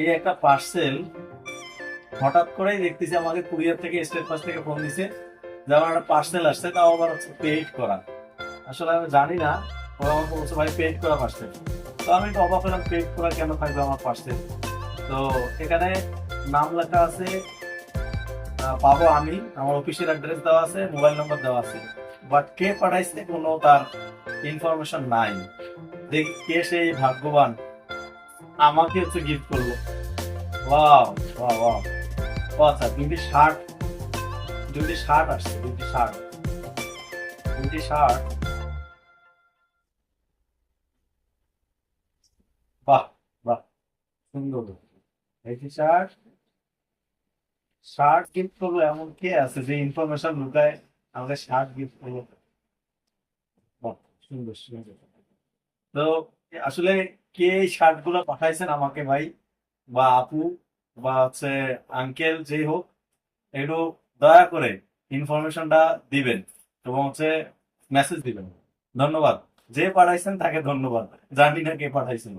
এই একটা পার্সেল হঠাৎ করেই দেখতেছি আমাকে কুরিয়ার থেকে স্টেট পাস থেকে ফোন দিছে যে আমার একটা পার্সেল আসছে, তাও আবার হচ্ছে পেড করা। আসলে আমি জানি না ও আমাকে বলছে, ভাই পেড করা পার্সেল তো আমি একটু অবাক হলাম পেড করা কেন থাকবে আমার পার্সেল তো এখানে নাম লেখা আছে পাবো আমি। আমার অফিসের অ্যাড্রেস দেওয়া আছে মোবাইল নাম্বার দেওয়া আছে। বাট কে পাঠাইছে কোনো তার ইনফরমেশন নাই। দেখি কে সেই ভাগ্যবান। আমাকে হচ্ছে গিফট করল ওয়াও ওয়াও ওয়াও ও আচ্ছা দুটি শার্ট দুটি শার্ট আসছে, দুটি শার্ট দুটি শার্ট বাহ বাহ, সুন্দর। একটি শার্ট শার্ট গিফট করল এমন কে আছে যে ইনফরমেশন লুকায় আমাকে শার্ট গিফট করল বাহ, সুন্দর সুন্দর। তো, আসলে কে এই শার্টগুলো পাঠাইছেন আমাকে ভাই? বা আপু, বা হচ্ছে আঙ্কেল যেই হোক, একটু দয়া করে ইনফরমেশনটা দিবেন এবং হচ্ছে মেসেজ দিবেন। ধন্যবাদ। যে পাঠাইছেন তাকে ধন্যবাদ। জানি না কে পাঠাইছিল।